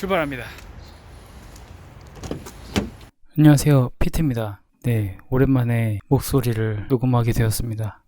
출발합니다. 안녕하세요, 피트입니다. 네, 오랜만에 목소리를 녹음하게 되었습니다.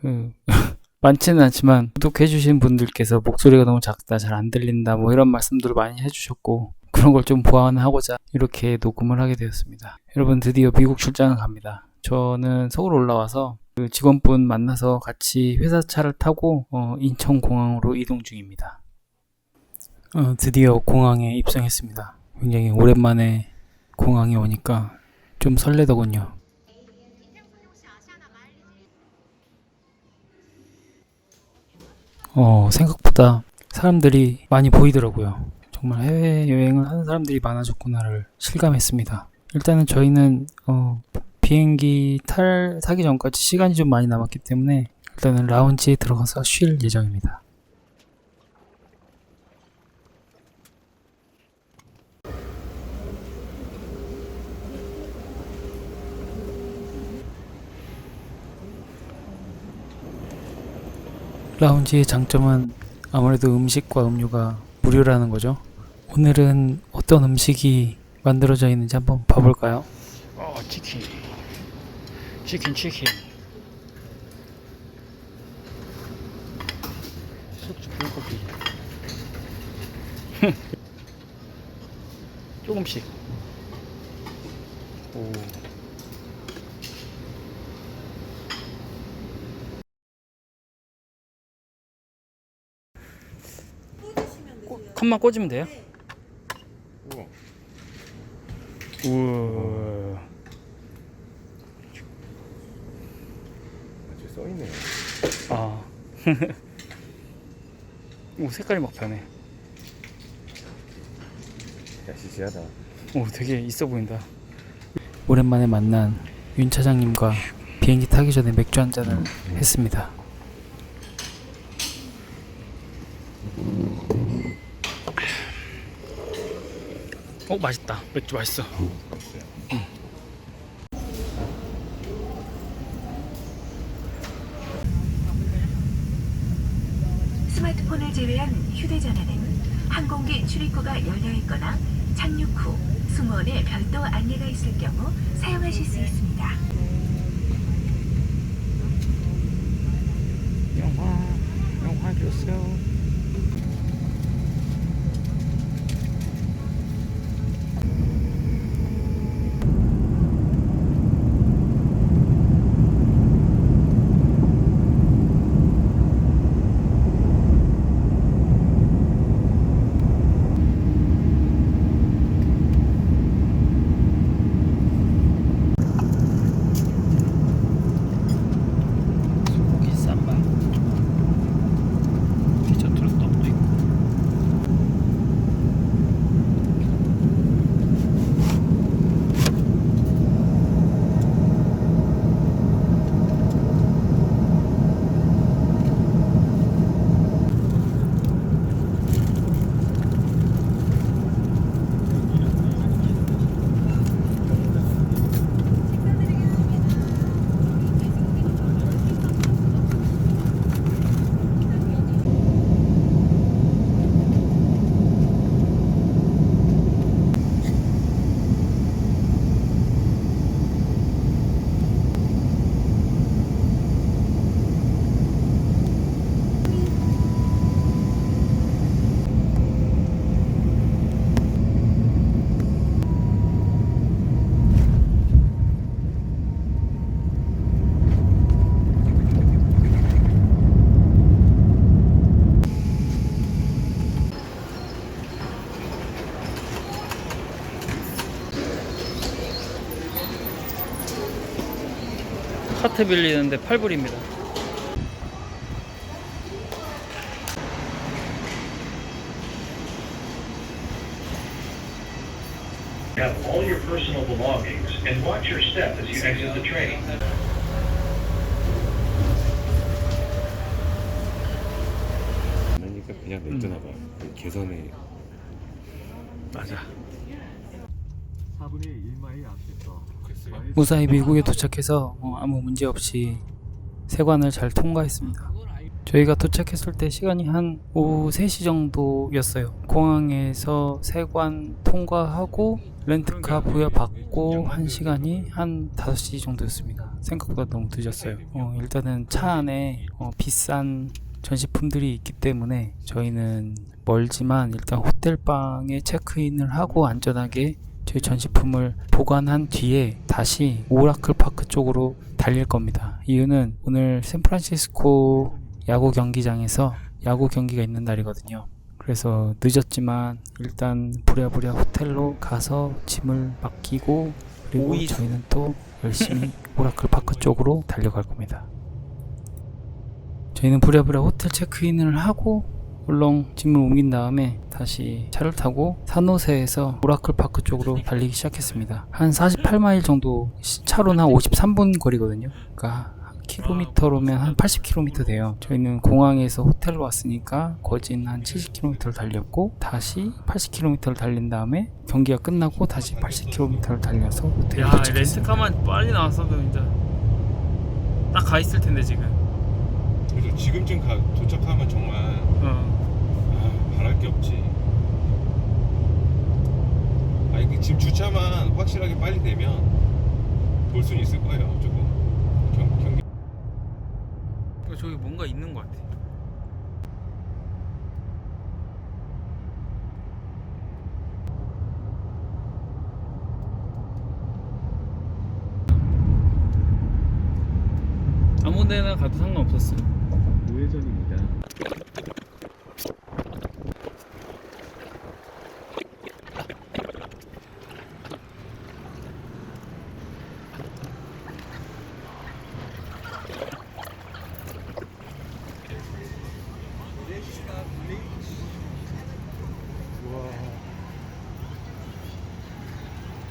그 많지는 않지만 구독해주신 분들께서 목소리가 너무 작다, 잘 안 들린다, 뭐 이런 말씀들을 많이 해주셨고 그런 걸 좀 보완하고자 이렇게 녹음을 하게 되었습니다. 여러분 드디어 미국 출장을 갑니다. 저는 서울 올라와서 그 직원분 만나서 같이 회사 차를 타고 어, 인천 공항으로 이동 중입니다. 어, 드디어 공항에 입성했습니다. 굉장히 오랜만에 공항에 오니까 좀 설레더군요. 어, 생각보다 사람들이 많이 보이더라고요. 정말 해외여행을 하는 사람들이 많아졌구나를 실감했습니다. 일단은 저희는 어, 비행기 탈 타기 전까지 시간이 좀 많이 남았기 때문에 일단은 라운지에 들어가서 쉴 예정입니다. 라운지의 장점은 아무래도 음식과 음료가 무료라는 거죠. 오늘은 어떤 음식이 만들어져 있는지 한번 봐볼까요? 어, 치킨. 치킨, 치킨. 숙주 불고기. 조금씩. 컵만 꽂으면 돼요? 우와. 우와. 아주 써있네요. 아. 오, 색깔이 막 변해. 야시시하다. 오, 되게 있어 보인다. 오랜만에 만난 윤 차장님과 비행기 타기 전에 맥주 한 잔을 했습니다. 어, 맛있다. 맥주 맛있어. 스마트폰을 제외한 휴대전화는 항공기 출입구가 열려 있거나 착륙 후 승무원의 별도 안내가 있을 경우 사용하실 수 있습니다. 영화, 영화 주세요. 카트 빌리는데 8불입니다. Have all your personal belongings and watch your step as you exit the train. 그러니까 그냥 냈잖아 봐. 그 개선에 맞아. 4분의 1마일 앞에서 그랬어요. 무사히 미국에 도착해서 어, 아무 문제 없이 세관을 잘 통과했습니다. 저희가 도착했을 때 시간이 한 오후 3시 정도였어요. 공항에서 세관 통과하고 렌트카 부여받고 한 시간이 한 5시 정도였습니다. 생각보다 너무 늦었어요. 어, 일단은 차 안에 어, 비싼 전시품들이 있기 때문에 저희는 멀지만 일단 호텔방에 체크인을 하고 안전하게 저희 전시품을 보관한 뒤에 다시 오라클 파크 쪽으로 달릴 겁니다. 이유는 오늘 샌프란시스코 야구 경기장에서 야구 경기가 있는 날이거든요. 그래서 늦었지만 일단 부랴부랴 호텔로 가서 짐을 맡기고 그리고 저희는 또 열심히 오라클 파크 쪽으로 달려갈 겁니다. 저희는 부랴부랴 호텔 체크인을 하고 울렁 짐을 옮긴 다음에 다시 차를 타고 산호세에서 오라클 파크 쪽으로 달리기 시작했습니다. 한 48마일 정도 시- 차로는 한 53분 거리거든요. 그러니까 킬로미터로면 한 80km 돼요. 저희는 공항에서 호텔로 왔으니까 거진 한 70km를 달렸고 다시 80km를 달린 다음에 경기가 끝나고 다시 80km를 달려서 호텔에 야 도착했습니다. 렌트카만 빨리 나왔어도 진짜 딱 가 있을 텐데 지금 그래서 지금쯤 가, 도착하면 정말 어. 아, 게 없지. 아니 그 지금 주차만 확실하게 빨리 되면 볼 수는 있을 거예요. 조금 경, 경기. 저기 뭔가 있는 것 같아 아무데나 가도 상관없었어요 우회전입니다.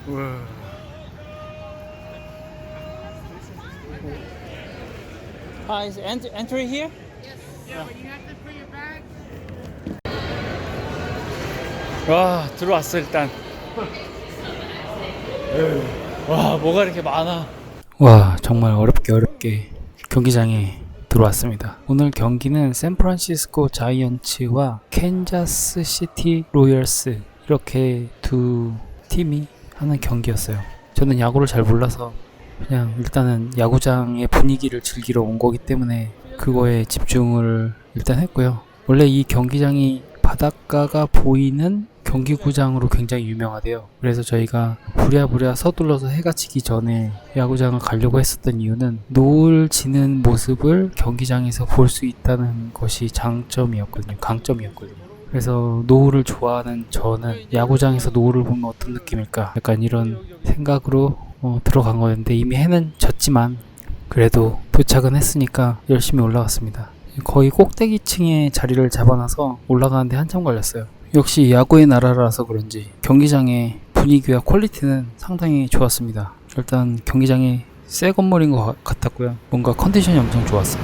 우와 Hi, is ent- entry here? 와 들어왔어 일단 와 뭐가 이렇게 많아 와 정말 어렵게 어렵게 경기장에 들어왔습니다. 오늘 경기는 샌프란시스코 자이언츠와 캔자스 시티 로열스 이렇게 두 팀이 하는 경기였어요. 저는 야구를 잘 몰라서 그냥 일단은 야구장의 분위기를 즐기러 온 거기 때문에 그거에 집중을 일단 했고요. 원래 이 경기장이 바닷가가 보이는 경기구장으로 굉장히 유명하대요. 그래서 저희가 부랴부랴 서둘러서 해가 지기 전에 야구장을 가려고 했었던 이유는 노을 지는 모습을 경기장에서 볼 수 있다는 것이 장점이었거든요. 강점이었거든요. 그래서 노을을 좋아하는 저는 야구장에서 노을을 보면 어떤 느낌일까? 약간 이런 생각으로 어, 들어간 거였는데 이미 해는 졌지만 그래도 도착은 했으니까 열심히 올라갔습니다. 거의 꼭대기층에 자리를 잡아놔서 올라가는데 한참 걸렸어요. 역시 야구의 나라라서 그런지 경기장의 분위기와 퀄리티는 상당히 좋았습니다. 일단 경기장이 새 건물인 것 같- 같았고요. 뭔가 컨디션이 엄청 좋았어요.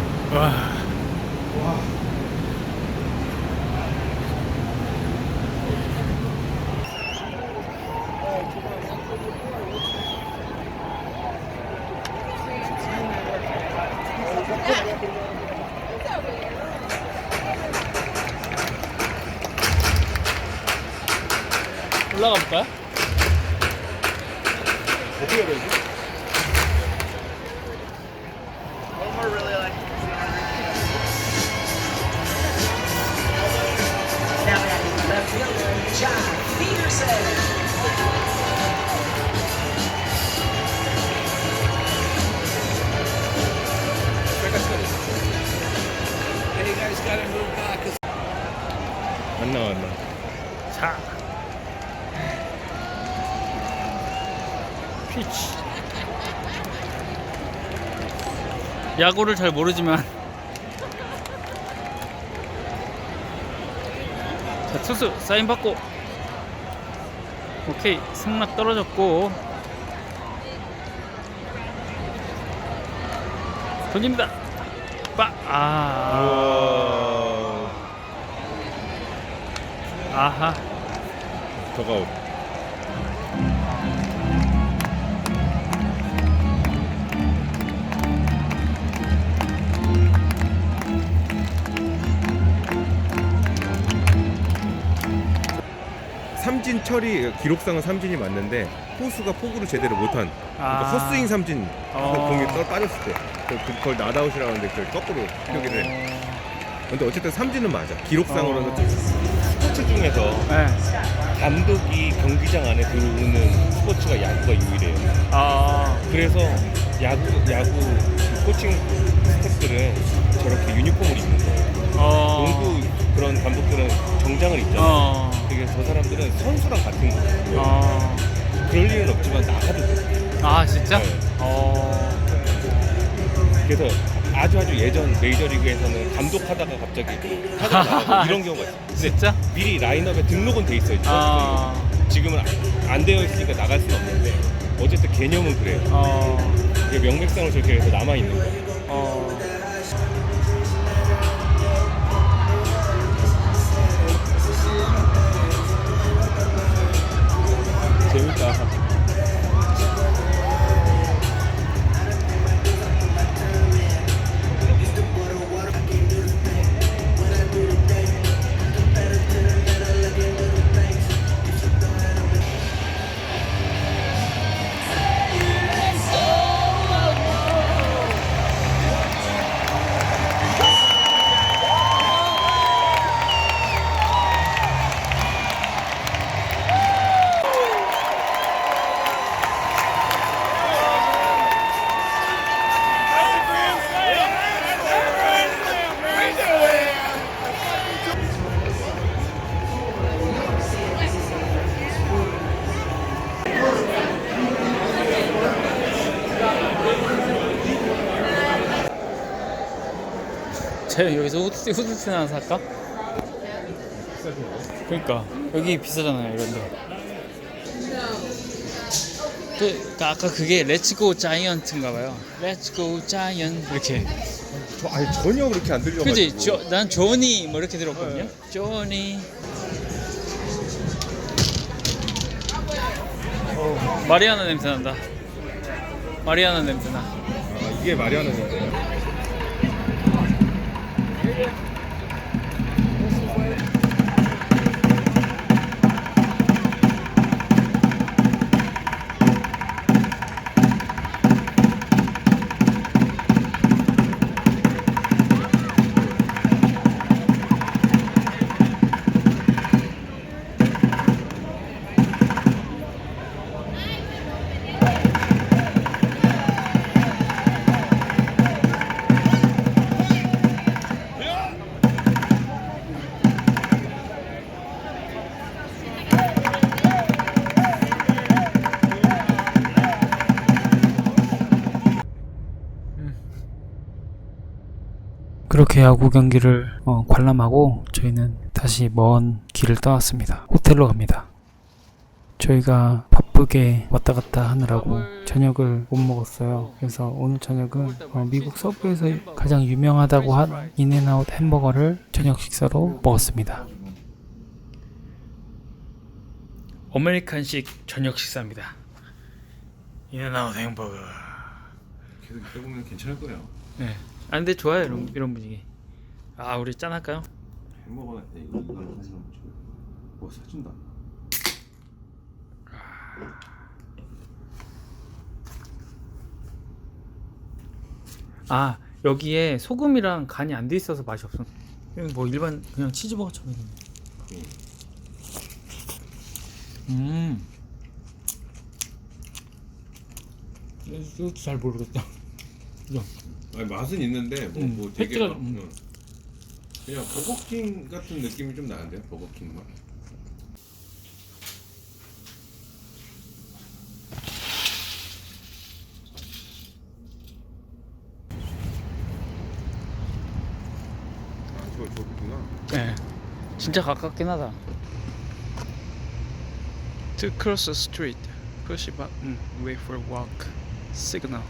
안 나와 안 나와. 자 피치 야구를 잘 모르지만 자 투수 사인 받고. 오케이 승낙 떨어졌고. 던집니다. 빠 아. 아하. 더가웃. 삼진 처리 기록상은 삼진이 맞는데 포수가 포구를 제대로 못한 그러니까 아. 헛스윙 삼진 어. 공이 떠 빠졌을 때 그- 그걸 나다웃이라고 하는데 그걸 거꾸로 표기를 해. 근데 어쨌든 삼진은 맞아. 기록상으로는 어. 스포츠 중에서 네. 감독이 경기장 안에 들어오는 스포츠가 야구가 유일해요. 아. 그래서 야구 야구 그 코칭 스태프들은 저렇게 유니폼을 입는 거예요. 어. 농구 그런 감독들은 정장을 입잖아요. 어. 되게 저 사람들은 선수랑 같은 거예요. 어. 그럴 일은 없지만 나가도 돼. 아 진짜? 네. 어. 그래서 아주 아주 예전 메이저리그에서는 감독하다가 갑자기 타자 나가고 이런 경우가 있어요. 근데 진짜? 미리 라인업에 등록은 돼 있어요. 아. 지금은 안- 안 되어 있으니까 나갈 수는 없는데 어쨌든 개념은 그래요. 어. 이게 명백상으로 저렇게 해서 남아 있는 거예요. 어. 쟤 여기서 후드, 후드티 하나 살까? 그러니까. 여기 비싸잖아요 이런데. 또 그러니까 아까 그게 렛츠고 자이언트인가 봐요. 렛츠고 자이언트 이렇게. 저, 아니 전혀 그렇게 안 들려가지고. 그지? 조, 난 조니 뭐 이렇게 들었거든요. 조니 어, 마리아나 냄새 난다. 마리아나 냄새 나. 아, 이게 하는 건 데. 그렇게 야구 경기를 어, 관람하고 저희는 다시 먼 길을 떠났습니다. 호텔로 갑니다. 저희가 바쁘게 왔다 갔다 하느라고 저녁을 못 먹었어요. 그래서 오늘 저녁은 어, 미국 서부에서 가장 유명하다고 한 인앤아웃 햄버거를 저녁 식사로 먹었습니다. 아메리칸식 저녁 식사입니다. 인앤아웃 햄버거. 계속 해보면 괜찮을 거예요. 네. 아 근데 좋아요 이런 이런 분위기. 아 우리 짠 할까요? 햄버거 이거 이거 사진 한번 찍어. 뭐 사준다. 아 여기에 소금이랑 간이 안 돼 있어서 맛이 없어. 이건 뭐 일반 그냥 치즈버거처럼 있네. 음. 이것도 잘 모르겠다. 아니 맛은 있는데 뭐, 음, 뭐 되게 패키가- 막, 음. 어. 그냥 버거킹 같은 느낌이 좀 나는데요. 버거킹 맛. 아, 저. 네. 진짜 가깝긴 하다. To cross the street, push a button, wait for a walk. Signal.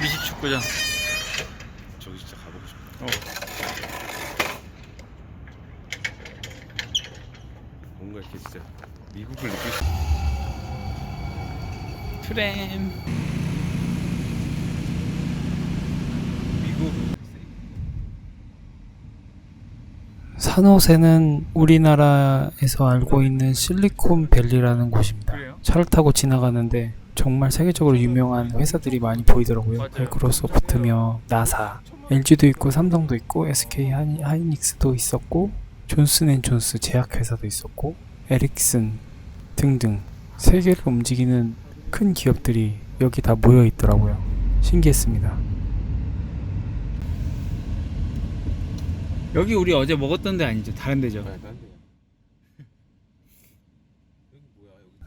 미식 축구장. 저기 진짜 가보고 싶어. 어. 뭔가 이렇게 진짜 미국을 느낄 수. 트램. 미국 산호세는 우리나라에서 알고 있는 실리콘밸리라는 곳입니다. 차를 타고 지나가는데 정말 세계적으로 유명한 회사들이 많이 보이더라고요. 맞아요. 마이크로소프트며 나사, LG도 있고 삼성도 있고 SK 하이, 하이닉스도 있었고 존슨앤존스 제약회사도 있었고 에릭슨 등등 세계를 움직이는 큰 기업들이 여기 다 모여 있더라고요. 신기했습니다. 여기 우리 어제 먹었던 데 아니죠? 다른 데죠?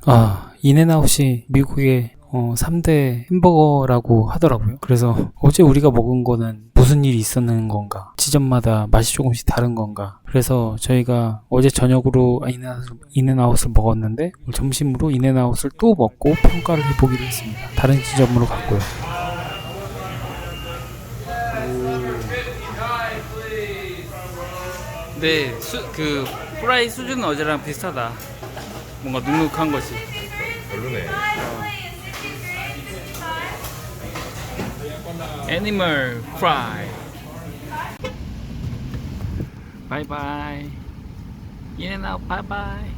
아, 인앤아웃이 미국의 어, 3대 햄버거라고 하더라고요. 그래서 어제 우리가 먹은 거는 무슨 일이 있었는 건가? 지점마다 맛이 조금씩 다른 건가? 그래서 저희가 어제 저녁으로 인앤아웃을, 먹었는데 점심으로 인앤아웃을 또 먹고 평가를 해보기로 했습니다. 다른 지점으로 갔고요. 네, 수, 그 프라이 수준은 어제랑 비슷하다. 뭔가 눅눅한 것이. 별로네. 애니멀 프라이. 바이바이. 인앤아웃 바이바이.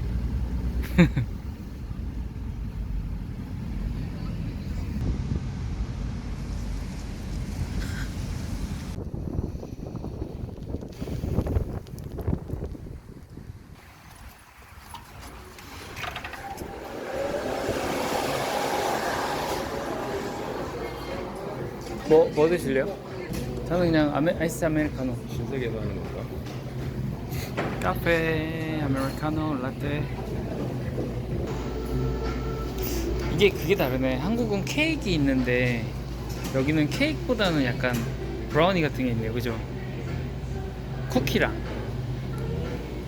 뭐, 뭐 드실래요? 저는 그냥 아메, 아이스 아메리카노. 신세계도 하는 건가? 카페, 아메리카노, 라떼. 이게 그게 다르네. 한국은 케이크 있는데 여기는 케이크보다는 약간 브라우니 같은 게 있네요. 그죠? 쿠키랑.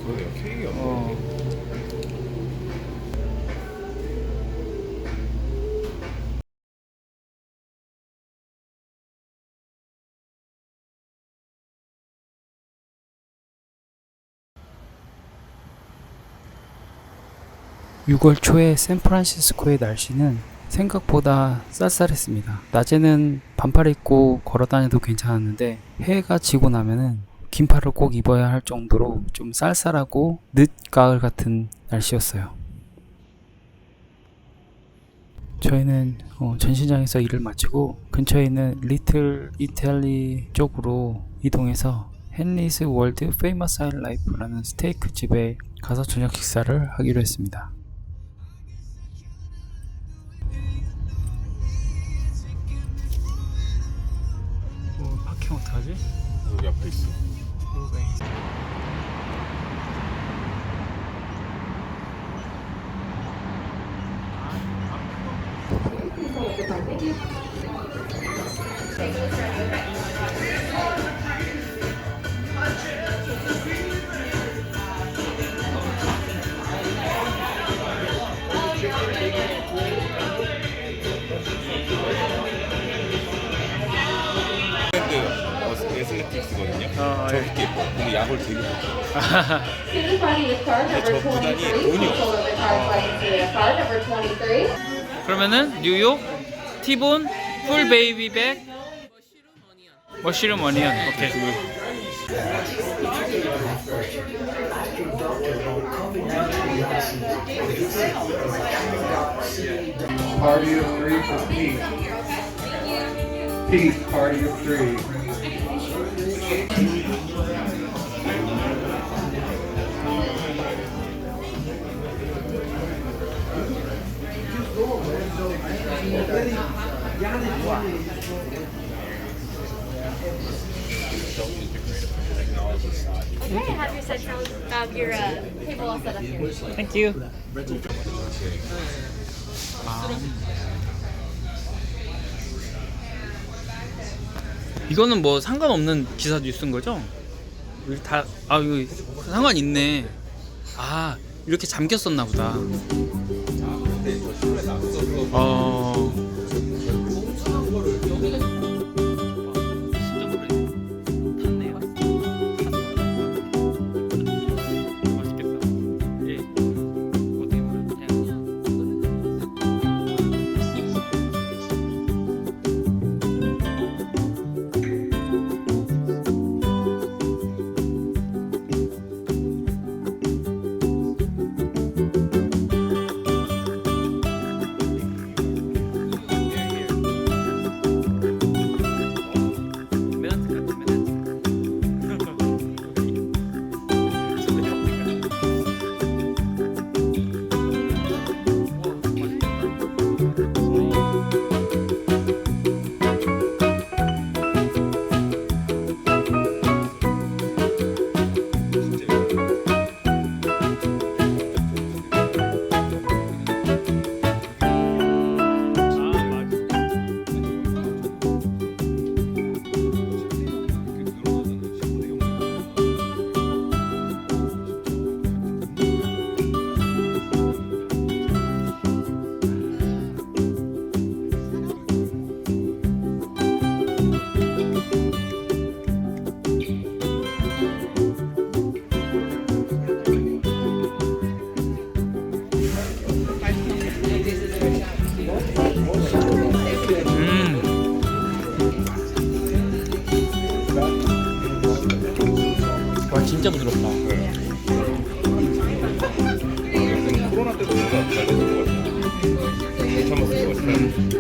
그러네요. 케이크 없네. 어. 6월 초에 샌프란시스코의 날씨는 생각보다 쌀쌀했습니다. 낮에는 반팔 입고 걸어 다녀도 괜찮았는데 해가 지고 나면은 긴 팔을 꼭 입어야 할 정도로 좀 쌀쌀하고 늦가을 같은 날씨였어요. 저희는 어, 전시장에서 일을 마치고 근처에 있는 리틀 이탈리 쪽으로 이동해서 헨리스 월드 페이머스 하이라이프라는 스테이크 집에 가서 저녁 식사를 하기로 했습니다. 어떡하지? 여기 앞에 있어. 브랜드 저 23. 돈이 없어. Control of the car flight to card number 23. 그러면은 뉴욕 티본 풀 베이비 백 머쉬룸 어니언 오케이 Party of three for Pete. Pete, party of three. Set down, um, uh, 이거는 뭐 상관없는 기사 뉴스인 거죠? 여기 다, 아, 이거 상관 있네. 아, 이렇게 잠겼었나 보다. 어.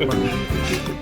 막.